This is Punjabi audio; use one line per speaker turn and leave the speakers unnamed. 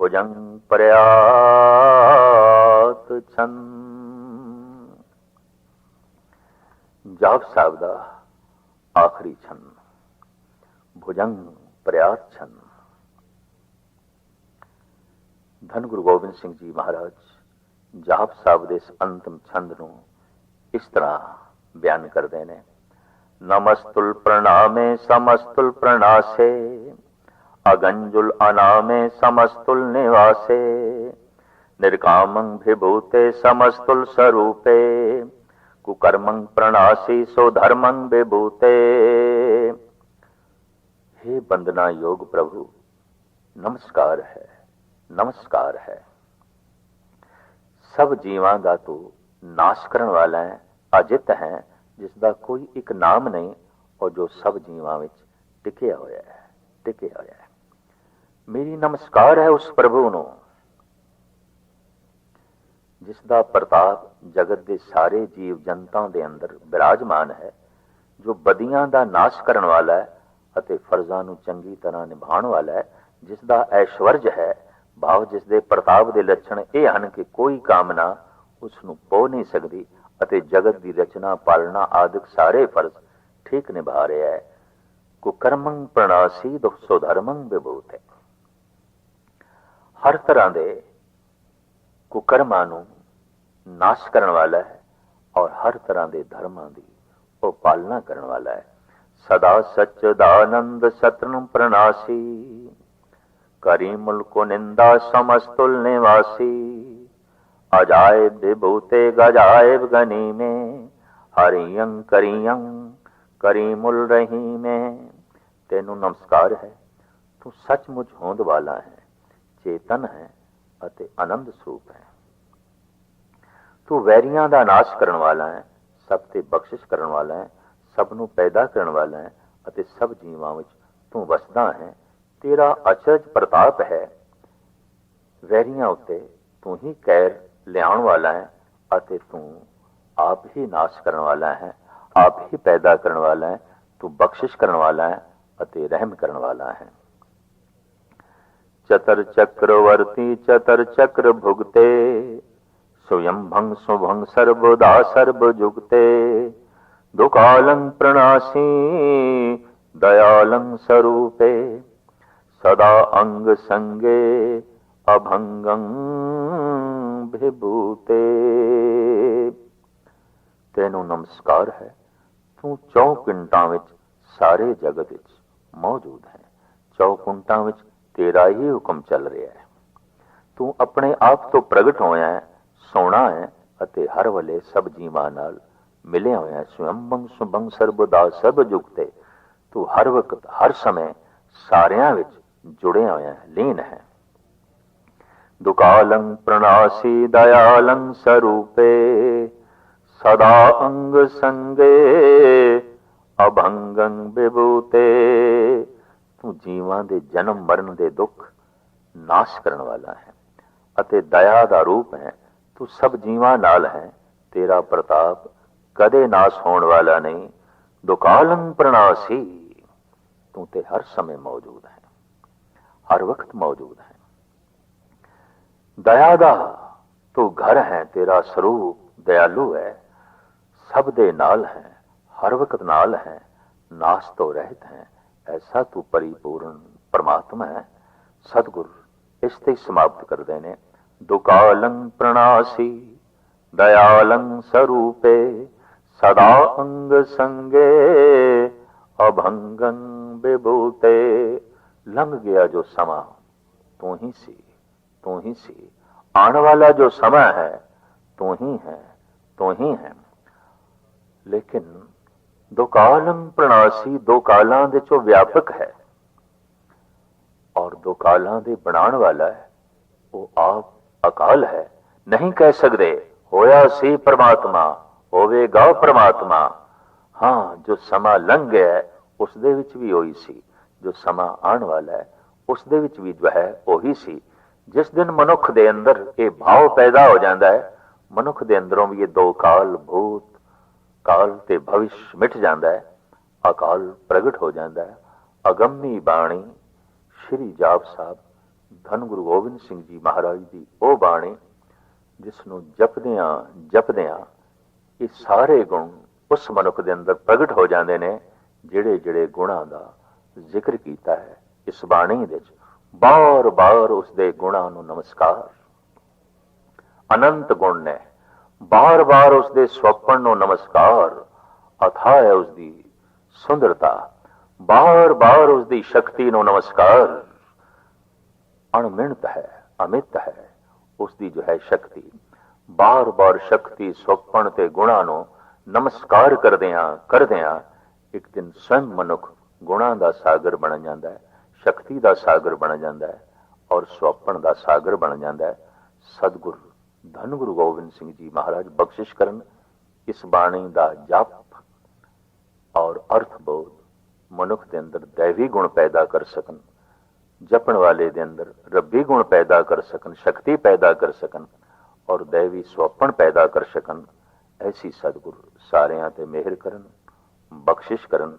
ਭੁਜੰ ਪ੍ਰਿਆਤ ਛੰ ਜਾਪ ਸਾਹਿਬ ਦਾ ਆਖਰੀ ਛੰ ਭੁਜੰ ਪ੍ਰਿਆਤ ਛੰ ਧੰਨ ਗੁਰੂ ਗੋਬਿੰਦ ਸਿੰਘ ਜੀ ਮਹਾਰਾਜ ਜਾਪ ਸਾਹਿਬ ਦੇ ਇਸ ਅੰਤਮ ਛੰਦ ਨੂੰ ਇਸ ਤਰ੍ਹਾਂ ਬਿਆਨ ਕਰਦੇ ਨੇ ਨਮਸਤੁਲ ਪ੍ਰਣਾਮੇ ਸਮਸਤੁਲ ਪ੍ਰਣਾਸੇ ਅਗੰਜੁਲ ਅਨਾਮੇ ਸਮਸਤੁਲ ਨਿਵਾਸੇ, ਨਿਰਕਾਮੰ ਵਿਭੂਤੇ ਸਮਸਤੁਲ ਸਰੂਪੇ, ਕੁਕਰਮੰ ਪ੍ਰਣਾਸੀ ਸੋ ਧਰਮੰ ਵਿਭੂਤੇ। हे ਬੰਦਨਾ ਯੋਗ ਪ੍ਰਭੂ, ਨਮਸਕਾਰ ਹੈ ਨਮਸਕਾਰ ਹੈ। ਸਭ ਜੀਵਾਂ ਦਾ ਤੂੰ ਨਾਸ਼ ਕਰਨ ਵਾਲਾ ਹੈ, ਅਜਿਤ ਹੈ, ਜਿਸ ਦਾ ਕੋਈ ਇੱਕ ਨਾਮ ਨਹੀਂ ਔਰ ਜੋ ਸਭ ਜੀਵਾਂ ਵਿੱਚ ਟਿਕਿਆ ਹੋਇਆ ਹੈ, ਟਿਕਿਆ ਹੋਇਆ ਹੈ। ਮੇਰੀ ਨਮਸਕਾਰ ਹੈ ਉਸ ਪ੍ਰਭੂ ਨੂੰ, ਜਿਸ ਦਾ ਪ੍ਰਤਾਪ ਜਗਤ ਦੇ ਸਾਰੇ ਜੀਵ ਜਨਤਾ ਦੇ ਅੰਦਰ ਬਿਰਾਜਮਾਨ ਹੈ, ਜੋ ਬਦੀਆਂ ਦਾ ਨਾਸ਼ ਕਰਨ ਵਾਲਾ ਹੈ ਅਤੇ ਫਰਜ਼ਾਂ ਨੂੰ ਚੰਗੀ ਤਰ੍ਹਾਂ ਨਿਭਾਉਣ ਵਾਲਾ ਹੈ, ਜਿਸ ਦਾ ਐਸ਼ਵਰਜ ਹੈ, ਭਾਵ ਜਿਸ ਦੇ ਪ੍ਰਤਾਪ ਦੇ ਲੱਛਣ ਇਹ ਹਨ ਕਿ ਕੋਈ ਕਾਮਨਾ ਉਸ ਨੂੰ ਪੋ ਨਹੀਂ ਸਕਦੀ ਅਤੇ ਜਗਤ ਦੀ ਰਚਨਾ, ਪਾਲਣਾ ਆਦਿਕ ਸਾਰੇ ਫਰਜ਼ ਠੀਕ ਨਿਭਾ ਰਿਹਾ ਹੈ। ਕੁਕਰਮੰ ਪ੍ਰਣਾਸੀ ਦੁਖ ਧਰਮੰ ਵਿਭੂਤ। ਹੈ ਹਰ ਤਰ੍ਹਾਂ ਦੇ ਕੁਕਰਮਾਂ ਨੂੰ ਨਾਸ਼ ਕਰਨ ਵਾਲਾ ਹੈ ਔਰ ਹਰ ਤਰ੍ਹਾਂ ਦੇ ਧਰਮਾਂ ਦੀ ਉਹ ਪਾਲਣਾ ਕਰਨ ਵਾਲਾ ਹੈ। ਸਦਾ ਸਚਦਾਨੰਦ ਸਤਨੰ ਪ੍ਰਣਾਸੀ, ਕਰੀ ਮੁਲਕੋ ਨਿੰਦਾ ਸਮਸਤੁਲ ਨਿਵਾਸੀ, ਅਜਾਇਬ ਵਿਭੂਤੇ ਗਜਾਇਬ ਗਨੀ ਮੇ ਹਰੀਯੰ ਕਰੀਯੰ ਕਰੀਮੁਲ ਰਹੀਮੇ। ਤੈਨੂੰ ਨਮਸਕਾਰ ਹੈ, ਤੂੰ ਸੱਚਮੁੱਚ ਹੋਂਦ ਵਾਲਾ ਹੈ। ਚੇਤਨ ਹੈ ਅਤੇ ਆਨੰਦ ਸਰੂਪ ਹੈ। ਤੂੰ ਵੈਰੀਆਂ ਦਾ ਨਾਸ਼ ਕਰਨ ਵਾਲਾ ਹੈ, ਸਭ ਤੇ ਬਖਸ਼ਿਸ਼ ਕਰਨ ਵਾਲਾ ਹੈ, ਸਭ ਨੂੰ ਪੈਦਾ ਕਰਨ ਵਾਲਾ ਹੈ ਅਤੇ ਸਭ ਜੀਵਾਂ ਵਿੱਚ ਤੂੰ ਵਸਦਾ ਹੈ। ਤੇਰਾ ਅਚਰਜ ਪ੍ਰਤਾਪ ਹੈ। ਵੈਰੀਆਂ ਉੱਤੇ ਤੂੰ ਹੀ ਕੈਰ ਲਿਆਉਣ ਵਾਲਾ ਹੈ ਅਤੇ ਤੂੰ ਆਪ ਹੀ ਨਾਸ਼ ਕਰਨ ਵਾਲਾ ਹੈ, ਆਪ ਹੀ ਪੈਦਾ ਕਰਨ ਵਾਲਾ ਹੈ, ਤੂੰ ਬਖਸ਼ਿਸ਼ ਕਰਨ ਵਾਲਾ ਹੈ ਅਤੇ ਰਹਿਮ ਕਰਨ ਵਾਲਾ ਹੈ। ਚਤਰ ਚੱਕਰਵਰਤੀ ਚਤਰ ਚੱਕਰ ਭੁਗਤੇ स्वयं भंग सुभंग सर्वदा सर्व जुगते दुकालं प्रणासी दयालं स्वरूपे सदा अंग संगे अभंगं विभूते ਤੈਨੂੰ ਨਮਸਕਾਰ ਹੈ ਤੂੰ ਚੌਕੁੰਟਾਂ ਵਿੱਚ ਸਾਰੇ ਜਗਤ ਵਿੱਚ ਮੌਜੂਦ ਹੈ ਚੌਕੁੰਟਾਂ ਵਿੱਚ ਤੇਰਾ ਹੀ ਹੁਕਮ ਚੱਲ ਰਿਹਾ ਹੈ। ਤੂੰ ਆਪਣੇ ਆਪ ਤੋਂ ਪ੍ਰਗਟ ਹੋਇਆ ਹੈ ਸੋਣਾ ਹੈ ਅਤੇ ਹਰ ਵੇਲੇ ਸਭ ਜੀਵਾਂ ਨਾਲ ਮਿਲਿਆ ਹੋਇਆ ਹੈ। ਸਵੰਬੰ ਸੁਭੰ ਸਰਬਦਾ ਸਭ ਜੁਗਤੇ ਤੂੰ ਹਰ ਵਕਤ, ਹਰ ਸਮੇਂ ਸਾਰਿਆਂ ਵਿੱਚ ਜੁੜਿਆ ਹੋਇਆ ਹੈ, ਲੀਨ ਹੈ। ਦੁਕਾਲੰ ਪ੍ਰਣਾਸੀ ਦਇਆਲੰ ਸਰੂਪੇ, ਸਦਾ ਅੰਗ ਸੰਗੇ ਅਭੰਗੰ ਵਿਭੂਤੇ ਤੂੰ ਜੀਵਾਂ ਦੇ ਜਨਮ ਮਰਨ ਦੇ ਦੁੱਖ ਨਾਸ਼ ਕਰਨ ਵਾਲਾ ਹੈ ਅਤੇ ਦਇਆ ਦਾ ਰੂਪ ਹੈ। ਤੂੰ ਸਭ ਜੀਵਾਂ ਨਾਲ ਹੈ। ਤੇਰਾ ਪ੍ਰਤਾਪ ਕਦੇ ਨਾਸ ਹੋਣ ਵਾਲਾ ਨਹੀਂ। ਦੁਕਾਲੰ ਪ੍ਰਣਾਸੀ। ਤੂੰ ਤੇ ਹਰ ਸਮੇਂ ਮੌਜੂਦ ਹੈ। ਹਰ ਵਕਤ ਮੌਜੂਦ ਹੈ। ਦਇਆ ਦਾ ਤੂੰ ਘਰ ਹੈ। ਤੇਰਾ ਸਰੂਪ ਦਇਆਲੂ ਹੈ। ਸਭ ਦੇ ਨਾਲ ਹੈ। ਹਰ ਵਕਤ ਨਾਲ ਹੈ। ਨਾਸ ਤੋਂ ਰਹਿਤ ਹੈ। ਐਸਾ ਤੂੰ ਪਰਿਪੂਰਨ ਪਰਮਾਤਮਾ ਹੈ। ਸਤਿਗੁਰ ਇਸ ਤੇ ਸਮਾਪਤ ਕਰਦੇ ਨੇ। ਦੁਕਾਲੰ ਪ੍ਰਣਾਸੀ, ਦਇਆਲੰ ਸਰੂਪੇ, ਸਦਾ ਅੰਗ ਸੰਗੇ, ਅਭੰਗੰ ਵਿਭੂਤੇ ਲੰਘ ਗਿਆ ਜੋ ਸਮਾਂ, ਤੂੰ ਹੀ ਸੀ, ਤੂੰ ਹੀ ਸੀ। ਆਉਣ ਵਾਲਾ ਜੋ ਸਮਾਂ ਹੈ, ਤੂੰ ਹੀ ਹੈ, ਤੂੰ ਹੀ ਹੈ। ਲੇਕਿਨ ਦੋ ਕਾਲੰ ਪ੍ਰਣਾਸੀ ਦੋ ਕਾਲਾਂ ਦੇ ਚੋਂ ਵਿਆਪਕ ਹੈ। ਔਰ ਦੋ ਕਾਲਾਂ ਦੇ ਬਣਾਉਣ ਵਾਲਾ ਹੈ ਉਹ ਆਪ ਅਕਾਲ ਹੈ। ਨਹੀਂ ਕਹਿ ਸਕਦੇ ਹੋਇਆ ਸੀ ਪ੍ਰਮਾਤਮਾ ਹੋਵੇਗਾ ਪ੍ਰਮਾਤਮਾ। ਹਾਂ ਜੋ ਸਮਾਂ ਲੰਘ ਗਿਆ ਹੈ, ਉਸ ਦੇ ਵਿੱਚ ਵੀ ਉਹੀ ਸੀ। ਜੋ ਸਮਾਂ ਆਉਣ ਵਾਲਾ ਹੈ ਉਸ ਦੇ ਵਿੱਚ ਵੀ ਜੋ ਹੈ ਉਹੀ ਸੀ। ਜਿਸ ਦਿਨ ਮਨੁੱਖ ਦੇ ਅੰਦਰ ਇਹ ਭਾਵ ਪੈਦਾ ਹੋ ਜਾਂਦਾ ਹੈ ਮਨੁੱਖ ਦੇ ਅੰਦਰੋਂ ਵੀ ਇਹ ਦੋ ਕਾਲ ਭੂਤ ਕਾਲ ਤੇ ਭਵਿਸ਼ ਮਿਟ ਜਾਂਦਾ ਹੈ, ਅਕਾਲ ਪ੍ਰਗਟ ਹੋ ਜਾਂਦਾ ਹੈ। ਅਗੰਮੀ ਬਾਣੀ ਸ਼੍ਰੀ ਜਾਪ ਸਾਹਿਬ, ਧੰਨ ਗੁਰੂ ਗੋਬਿੰਦ ਸਿੰਘ ਜੀ ਮਹਾਰਾਜ ਦੀ ਉਹ ਬਾਣੀ ਜਿਸ ਨੂੰ ਜਪਦਿਆਂ ਜਪਦਿਆਂ ਇਹ ਸਾਰੇ ਗੁਣ ਉਸ ਮਨੁੱਖ ਦੇ ਅੰਦਰ ਪ੍ਰਗਟ ਹੋ ਜਾਂਦੇ ਨੇ, ਜਿਹੜੇ ਜਿਹੜੇ ਗੁਣਾਂ ਦਾ ਜ਼ਿਕਰ ਕੀਤਾ ਹੈ। ਇਸ ਬਾਣੀ ਦੇ ਵਿੱਚ ਬਾਰ-ਬਾਰ ਉਸ ਦੇ ਗੁਣਾਂ ਨੂੰ ਨਮਸਕਾਰ। ਅਨੰਤ ਗੁਣ ਨੇ ਬਾਰ-ਬਾਰ ਉਸ ਦੇ ਸਵਪਨ ਨੂੰ ਨਮਸਕਾਰ। ਅਥਾ ਹੈ ਉਸ ਦੀ ਸੁੰਦਰਤਾ। ਬਾਰ-ਬਾਰ ਉਸ ਦੀ ਸ਼ਕਤੀ ਨੂੰ ਨਮਸਕਾਰ। ਅਣਮਿਣਤ ਹੈ, ਅਮਿਤ ਹੈ ਉਸ ਦੀ ਜੋ ਹੈ ਸ਼ਕਤੀ। ਬਾਰ-ਬਾਰ ਸ਼ਕਤੀ ਸੁਪਣ ਤੇ ਗੁਣਾ ਨੂੰ ਨਮਸਕਾਰ ਕਰਦਿਆਂ ਕਰਦਿਆਂ ਇੱਕ ਦਿਨ ਸਵੈੰ ਮਨੁੱਖ ਗੁਣਾ ਦਾ ਸਾਗਰ ਬਣ ਜਾਂਦਾ ਹੈ, ਸ਼ਕਤੀ ਦਾ ਸਾਗਰ ਬਣ ਜਾਂਦਾ ਹੈ ਔਰ ਸੁਪਣ ਦਾ ਸਾਗਰ ਬਣ ਜਾਂਦਾ ਹੈ। ਸਤਿਗੁਰ ਧੰਨ ਗੁਰੂ ਗੋਬਿੰਦ ਸਿੰਘ ਜੀ ਮਹਾਰਾਜ, ਬਖਸ਼ਿਸ਼ ਕਰਨ ਇਸ ਬਾਣੀ ਦਾ ਜਪ ਔਰ ਅਰਥ ਬੋਧ ਮਨੁੱਖ ਦੇ ਅੰਦਰ ਦੇਵੀ ਗੁਣ ਪੈਦਾ ਕਰ ਸਕਣ, ਜਪਣ ਵਾਲੇ ਦੇ ਅੰਦਰ ਰੱਬੀ ਗੁਣ ਪੈਦਾ ਕਰ ਸਕਣ, ਸ਼ਕਤੀ ਪੈਦਾ ਕਰ ਸਕਣ ਔਰ ਦੇਵੀ ਸੁਪਨ ਪੈਦਾ ਕਰ ਸਕਣ, ਐਸੀ ਸਤਿਗੁਰ ਸਾਰਿਆਂ ਤੇ ਮਿਹਰ ਕਰਨ, ਬਖਸ਼ਿਸ਼ ਕਰਨ